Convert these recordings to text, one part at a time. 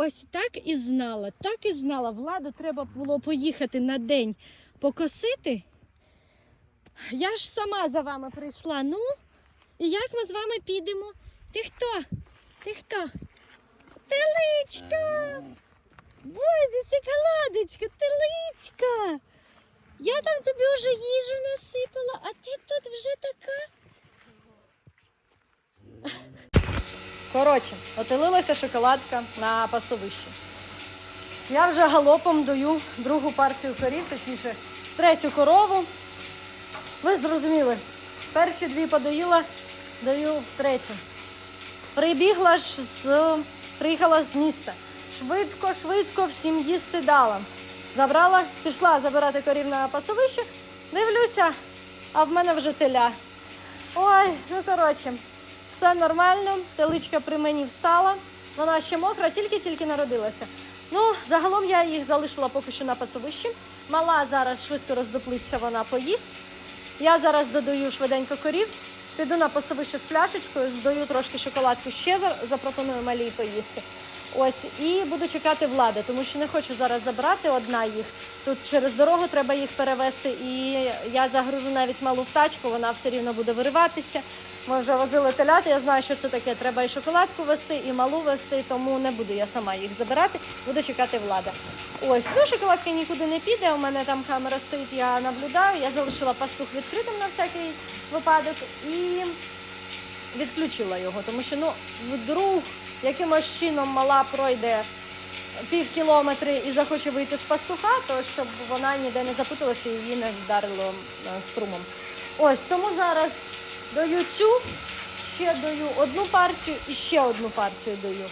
Ось так і знала, так і знала. Владу треба було поїхати на день покосити. Я ж сама за вами прийшла. Ну, і як ми з вами підемо? Ти хто? Ти хто? Теличка! Боже, шоколадочка, теличка! Я там тобі вже їжу насипала, а ти тут вже така. Коротше, отелилася шоколадка на пасовищі. Я вже галопом даю другу партію корів, точніше, третю корову. Ви зрозуміли, перші дві подоїла, даю третю. Прибігла ж з приїхала з міста. Швидко, швидко всім їсти дала. Забрала, пішла забирати корів на пасовище. Дивлюся, а в мене вже теля. Ой, ну коротше, все нормально. Теличка при мені встала. Вона ще мокра, тільки-тільки народилася. Ну, загалом я їх залишила поки що на пасовищі. Мала зараз швидко роздоплиться, вона поїсть. Я зараз додаю швиденько корів, піду на пасовище з пляшечкою, здаю трошки шоколадку ще запропоную малій поїсти. Ось і буду чекати влади, тому що не хочу зараз забрати одна їх. Тут через дорогу треба їх перевезти, і я загружу навіть малу в тачку, вона все рівно буде вириватися. Ми вже возили теляти, я знаю, що це таке. Треба і шоколадку вести, і малу вести, тому не буду я сама їх забирати, буду чекати влада. Ось, ну шоколадка нікуди не піде. У мене там камера стоїть, я наблюдаю. Я залишила пастух відкритим на всякий випадок і відключила його, тому що ну вдруг якимось чином мала пройде пів кілометри і захоче вийти з пастуха, то щоб вона ніде не запуталася і її не вдарило е, струмом. Ось тому зараз даю цю, ще даю одну партію і ще одну партію даю.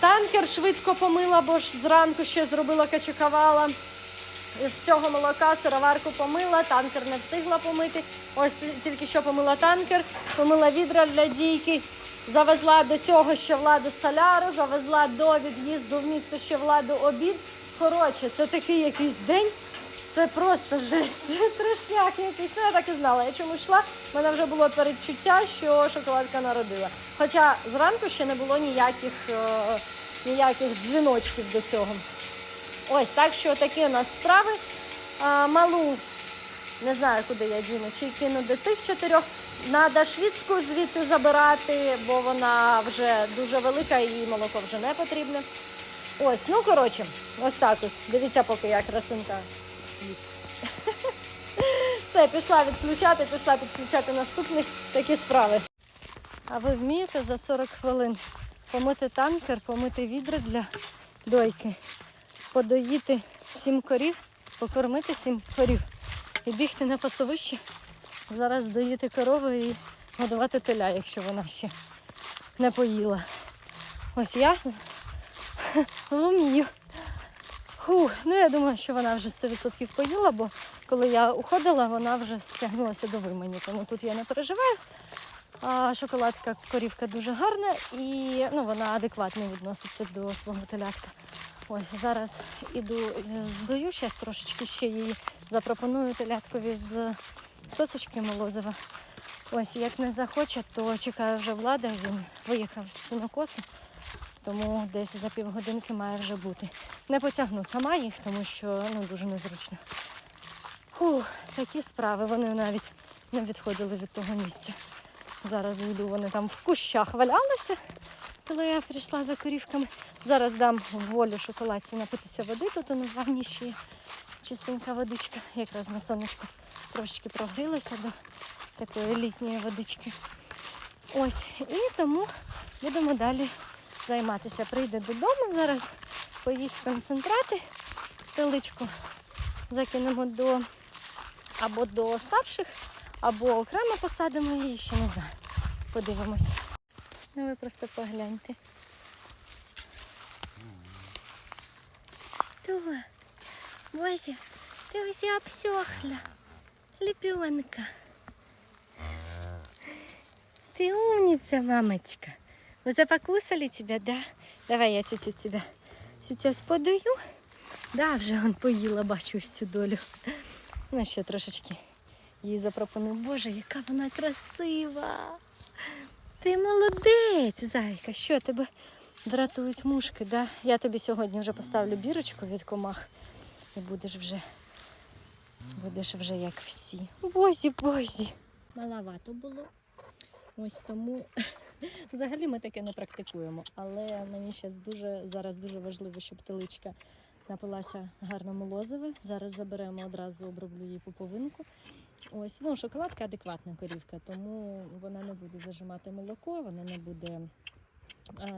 Танкер швидко помила, бо ж зранку ще зробила качакавала. Із всього молока сироварку помила, танкер не встигла помити. Ось тільки що помила танкер, помила відра для дійки, завезла до цього ще владу соляру, завезла до від'їзду в місто ще владу обід. Коротше, це такий якийсь день. Це просто жесть, трешняк якийсь. Ну, я так і знала. Я чому йшла, в мене вже було передчуття, що шоколадка народила. Хоча зранку ще не було ніяких, е, ніяких дзвіночків до цього. Ось так що такі у нас справи. А, малу не знаю, куди я діну, чи кину до тих чотирьох. Надо швидку звідти забирати, бо вона вже дуже велика і їй молоко вже не потрібне. Ось, ну коротше, ось так ось. Дивіться, поки я красунка їсть. Все, пішла відключати, пішла підключати наступних такі справи. А ви вмієте за 40 хвилин помити танкер, помити відра для дойки, подоїти сім корів, покормити сім корів і бігти на пасовище. Зараз доїти корову і годувати теля, якщо вона ще не поїла. Ось я вмію. Фу, ну я думаю, що вона вже 100% поїла, бо коли я уходила, вона вже стягнулася до вимені, тому тут я не переживаю. А шоколадка корівка дуже гарна і ну, вона адекватно відноситься до свого телятка. Ось зараз іду е, здаю, зараз трошечки ще її запропоную теляткові з сосочки молозива. Ось як не захоче, то чекаю вже влада. Він виїхав з сінокосу, тому десь за півгодинки має вже бути. Не потягну сама їх, тому що ну, дуже незручно. Фух, такі справи. Вони навіть не відходили від того місця. Зараз йду, вони там в кущах валялися, коли я прийшла за корівками. Зараз дам волю шоколадці напитися води, тут у ванні ще є чистенька водичка, якраз на сонечку трошечки прогрілася до такої літньої водички. Ось, і тому будемо далі займатися. Прийде додому зараз, поїсть концентрати, теличку закинемо до або до старших, або окремо посадимо її, ще не знаю. Подивимось. Ну ви просто погляньте. Что? Бозя, ты вся обсохла. Лепенка. Ты умница, мамочка. Вы запокусали тебя, да? Давай я чуть-чуть тебя сейчас подаю. Да, вже он поїла, бачу всю долю. Ну, ще трошечки їй запропоную. Боже, яка вона красива. Ти молодець, зайка. Що тебе дратують мушки, да? Я тобі сьогодні вже поставлю бірочку від комах і будеш вже, будеш вже як всі. Бозі, бозі. Маловато було. Ось тому взагалі ми таке не практикуємо. Але мені ще дуже зараз дуже важливо, щоб теличка напилася гарно молозиве. Зараз заберемо одразу, оброблю їй пуповинку. Ось, ну, шоколадка адекватна корівка, тому вона не буде зажимати молоко, вона не буде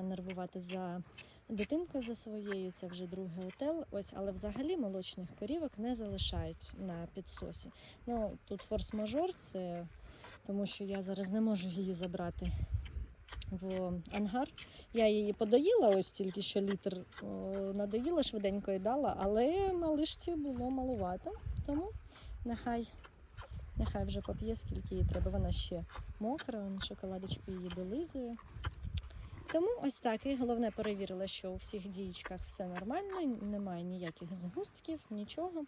нервувати за дитинкою за своєю. Це вже другий отел. Ось, але взагалі молочних корівок не залишають на підсосі. Ну, тут форс-мажор, це тому що я зараз не можу її забрати в ангар. Я її подоїла, ось тільки що літр надоїла, швиденько і дала, але малишці було малувато, тому нехай. Нехай вже поп'є, скільки їй треба. Вона ще мокра, он шоколадочку її долизує. Тому ось так. І головне перевірила, що у всіх дієчках все нормально, немає ніяких згустків, нічого.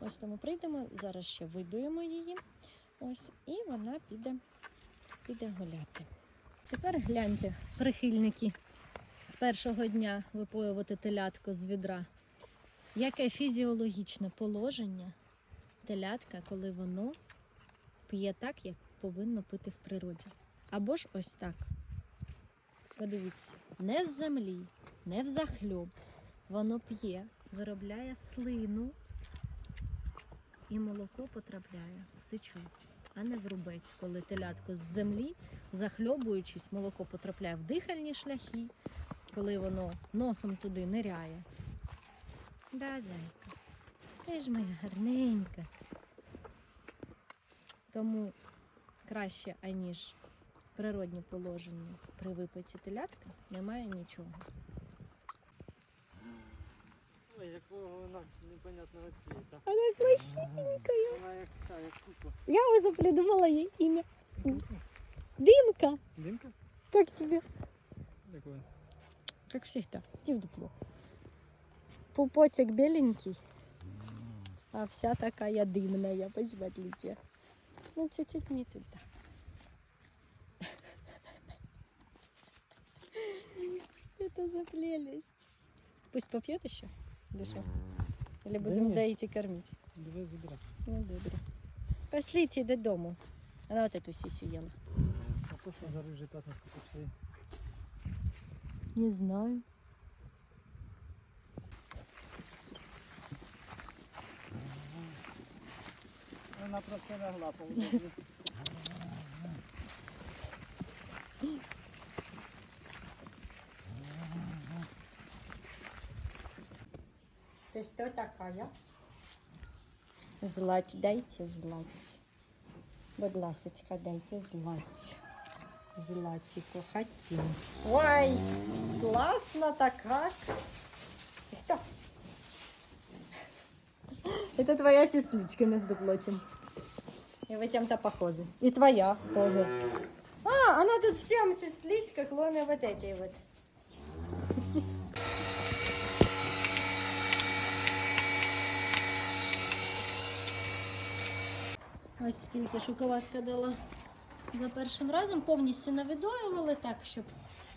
Ось тому прийдемо, зараз ще видуємо її. Ось, і вона піде, піде гуляти. Тепер гляньте, прихильники з першого дня випоювати телятко з відра. Яке фізіологічне положення телятка, коли воно п'є так, як повинно пити в природі. Або ж ось так. Подивіться, не з землі, не в захльоб. Воно п'є, виробляє слину, і молоко потрапляє в сичу, а не в рубець, коли телятко з землі, захльобуючись, молоко потрапляє в дихальні шляхи, коли воно носом туди ниряє. Да, зайка, ти ж моя гарненька. Тому краще, аніж природні положення при випиті телятка, немає нічого. Ой, якого вона непонятного цвіта. Вона красивенька. Вона як ця, як кукла. Я уже придумала ей имя. Димка. Димка? Как тебе? Якого? Как всегда. Иди в дупло. Пупотик беленький, а вся такая дымная, посмотрите. Ну, чуть-чуть не туда. Это за прелесть. Пусть попьет еще? Что? Или будем нет. доить и кормить? Диви забира. Ну, добре. Пошлите додому. Она вот эту сисю ела. А то що за рижі п'ятнишко пішли. Не знаю. Вона просто лягла поудобно. Ты что такая? Злать, дайте злать. Будь ласочка, дайте злать. Златику хотим. Ой, классно-то как. Ты кто? Это твоя сестричка, между прочим. И в этом-то похоже. И твоя тоже. А, она тут всем сестричка, кроме вот этой вот. Ось скільки шоколадка дала за першим разом. Повністю навідоювали так, щоб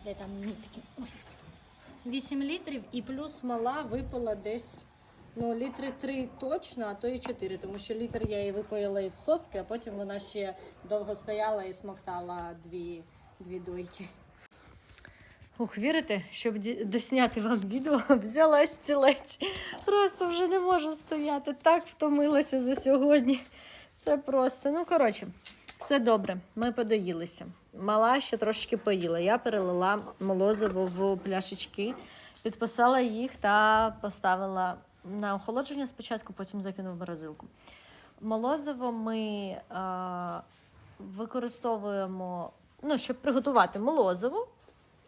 де там нитки. Ось. 8 літрів і плюс мала випила десь ну, літри 3 точно, а то і 4, тому що літр я її випоїла із соски, а потім вона ще довго стояла і смоктала дві, дві дойки. Ух, вірите, щоб досняти вам відео, взяла стілець. Просто вже не можу стояти. Так втомилася за сьогодні. Це просто. Ну, коротше, все добре. Ми подоїлися. Мала ще трошки поїла. Я перелила молозиво в пляшечки, підписала їх та поставила на охолодження спочатку, потім закинула в морозилку. Молозиво ми е, використовуємо, ну, щоб приготувати молозиво.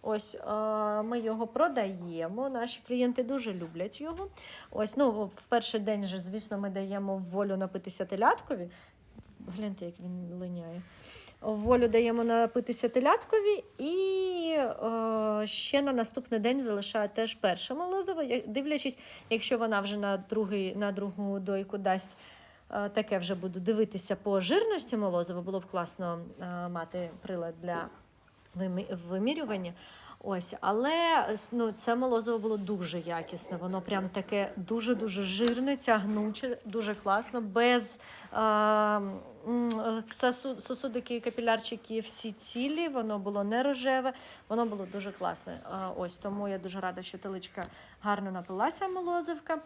Ось е, ми його продаємо. Наші клієнти дуже люблять його. Ось, ну, в перший день же, звісно, ми даємо волю напитися теляткові. Гляньте, як він линяє. Волю даємо напитися теляткові, і е, ще на наступний день залишаю теж перше молозиво, дивлячись, якщо вона вже на, другий, на другу дойку дасть. е, Таке вже буду дивитися по жирності молозива. Було б класно е, мати прилад для вимі- вимірювання. Ось, але ну, це молозиво було дуже якісне. Воно прям таке дуже-дуже жирне, тягнуче, дуже класно, без е, е, сосудики і капілярчики всі цілі, воно було не рожеве, воно було дуже класне. Е, ось тому я дуже рада, що теличка гарно напилася молозивка.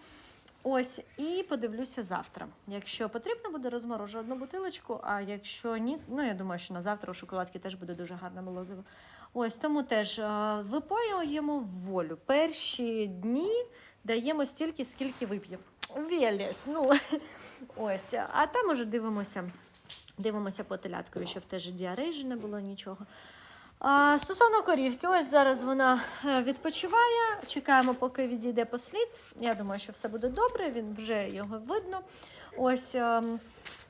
Ось, і подивлюся завтра. Якщо потрібно, буде розморожу одну бутилочку, а якщо ні, ну я думаю, що на завтра у шоколадки теж буде дуже гарне молозиво. Ось тому теж е, випоюємо волю. Перші дні даємо стільки, скільки вип'ємо. Велес, ну ось. А там уже дивимося, дивимося по теляткові, щоб теж діарей не було нічого. А, стосовно корівки, ось зараз вона е, відпочиває. Чекаємо, поки відійде послід. Я думаю, що все буде добре, він вже його видно. Ось ем,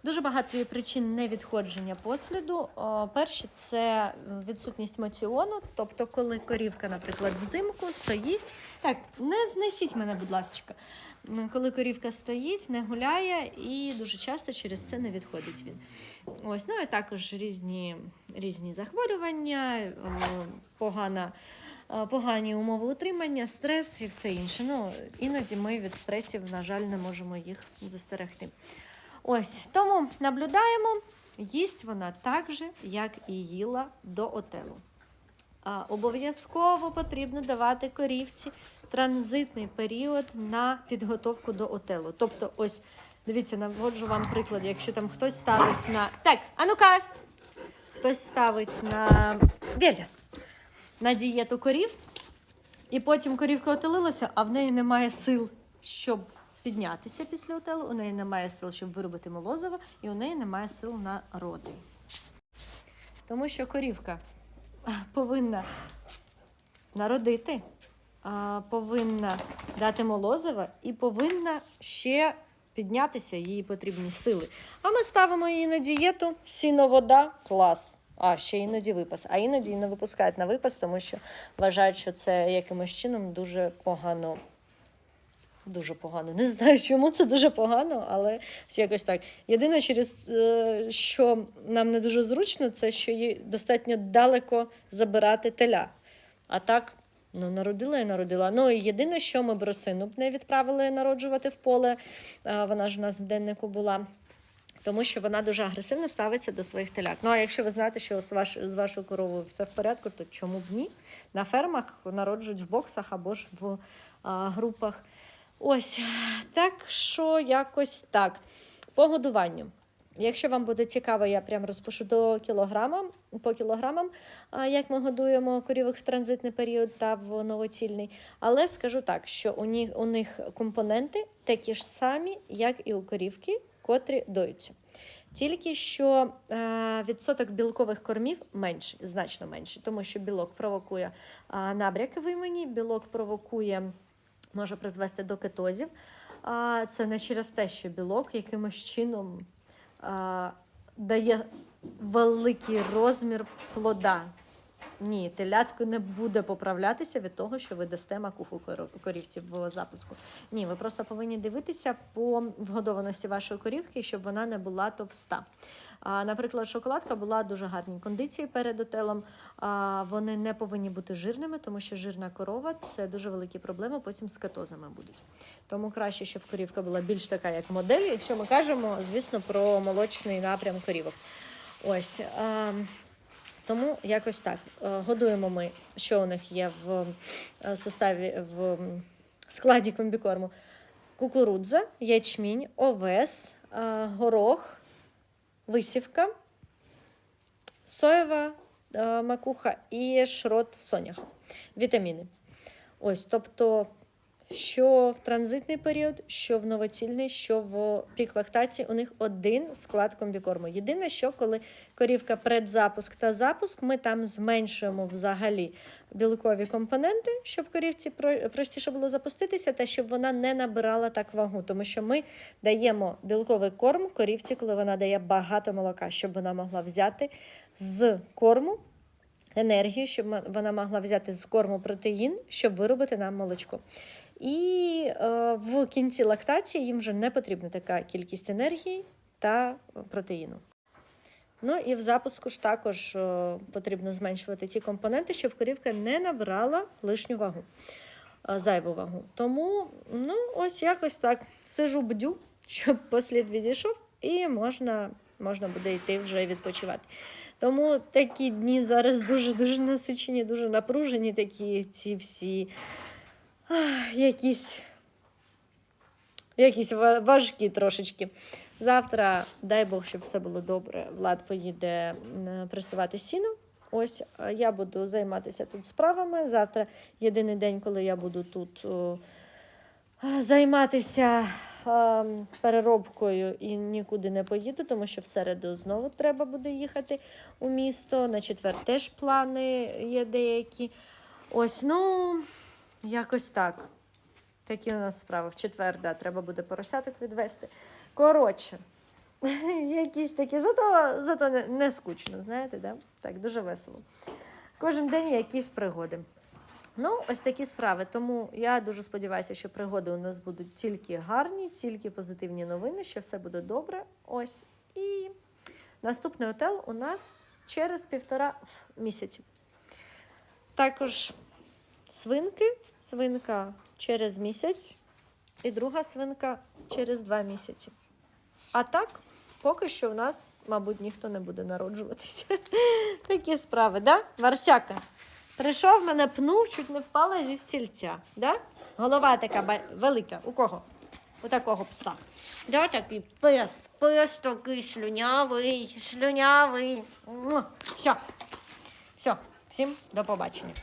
дуже багато причин невідходження посліду. О, перші це відсутність моціону, тобто, коли корівка, наприклад, взимку стоїть. Так, не знесіть мене, будь ласка. Коли корівка стоїть, не гуляє і дуже часто через це не відходить він. Ось, ну і також різні, різні захворювання, о, погана, погані умови утримання, стрес і все інше. Ну, іноді ми від стресів, на жаль, не можемо їх застерегти. Ось тому наблюдаємо, їсть вона так же, як і їла до отелу. А, обов'язково потрібно давати корівці транзитний період на підготовку до отелу. Тобто, ось дивіться, наводжу вам приклад, якщо там хтось ставить на. Так, а ну-ка! Хтось ставить на Велес, на дієту корів, і потім корівка отелилася, а в неї немає сил, щоб піднятися після отелу, у неї немає сил, щоб виробити молозиво, і у неї немає сил на роди. Тому що корівка повинна народити, повинна дати молозиво і повинна ще піднятися, їй потрібні сили. А ми ставимо її на дієту, сіно, вода, клас. А ще іноді випас. А іноді не випускають на випас, тому що вважають, що це якимось чином дуже погано. Дуже погано. Не знаю, чому це дуже погано, але якось так. Єдине, через е, що нам не дуже зручно, це що їй достатньо далеко забирати теля. А так, ну, народила і народила. Ну єдине, що ми бросину б не відправили народжувати в поле. Вона ж у нас в деннику була. Тому що вона дуже агресивно ставиться до своїх телят. Ну а якщо ви знаєте, що з, ваш, з вашою коровою все в порядку, то чому б ні? На фермах народжують в боксах або ж в а, групах. Ось так що якось так. По годуванню. Якщо вам буде цікаво, я прям розпишу до кілограма, по кілограмам, як ми годуємо корівок в транзитний період та в новоцільний. Але скажу так, що у них, у них компоненти такі ж самі, як і у корівки, котрі доються. Тільки що е, відсоток білкових кормів менший, значно менший, тому що білок провокує е, набряки в імені, білок провокує може призвести до кетозів. Це не через те, що білок якимось чином а, дає великий розмір плода. Ні, телятко не буде поправлятися від того, що ви дасте макуху корівці в запуску. Ні, ви просто повинні дивитися по вгодованості вашої корівки, щоб вона не була товста. А, наприклад, шоколадка була дуже гарній кондиції перед отелом. А, вони не повинні бути жирними, тому що жирна корова це дуже великі проблеми, потім з кетозами будуть. Тому краще, щоб корівка була більш така, як модель, якщо ми кажемо, звісно, про молочний напрям корівок. Ось. Тому якось так. Е, Годуємо ми, що у них є в е, составі в складі комбікорму. Кукурудза, ячмінь, овес, е, горох, висівка, соєва макуха і шрот соняха. Вітаміни. Ось, тобто, що в транзитний період, що в новоцільний, що в пік лактації, у них один склад комбікорму. Єдине, що коли корівка предзапуск та запуск, ми там зменшуємо взагалі білкові компоненти, щоб корівці про- простіше було запуститися, та щоб вона не набирала так вагу. Тому що ми даємо білковий корм корівці, коли вона дає багато молока, щоб вона могла взяти з корму енергію, щоб вона могла взяти з корму протеїн, щоб виробити нам молочко. І е, в кінці лактації їм вже не потрібна така кількість енергії та протеїну. Ну і в запуску ж також о, потрібно зменшувати ті компоненти, щоб корівка не набрала лишню вагу, зайву вагу. Тому ну, ось якось так сижу бдю, щоб послід відійшов, і можна, можна буде йти вже відпочивати. Тому такі дні зараз дуже-дуже насичені, дуже напружені, такі ці всі якісь, якісь важкі трошечки. Завтра, дай Бог, щоб все було добре. Влад поїде пресувати сіно. Ось я буду займатися тут справами. Завтра єдиний день, коли я буду тут о, займатися а, переробкою і нікуди не поїду, тому що в середу знову треба буде їхати у місто. На четвер теж плани є деякі. Ось, ну, якось так. Такі у нас справи. В четвер, да, треба буде поросяток відвести. Коротше, якісь такі, зато, зато не, не скучно, знаєте, да? так, дуже весело. Кожен день якісь пригоди. Ну, ось такі справи. Тому я дуже сподіваюся, що пригоди у нас будуть тільки гарні, тільки позитивні новини, що все буде добре. Ось. І наступний отел у нас через півтора місяці. Також свинки, свинка через місяць, і друга свинка через два місяці. А так, поки що в нас, мабуть, ніхто не буде народжуватися. Такі справи, да? Варсяка. Прийшов, мене пнув, чуть не впала зі стільця. Да? Голова така велика. У кого? У такого пса. Да, такий пес. Пес такий шлюнявий, шлюнявий. Все. Все. Всім до побачення.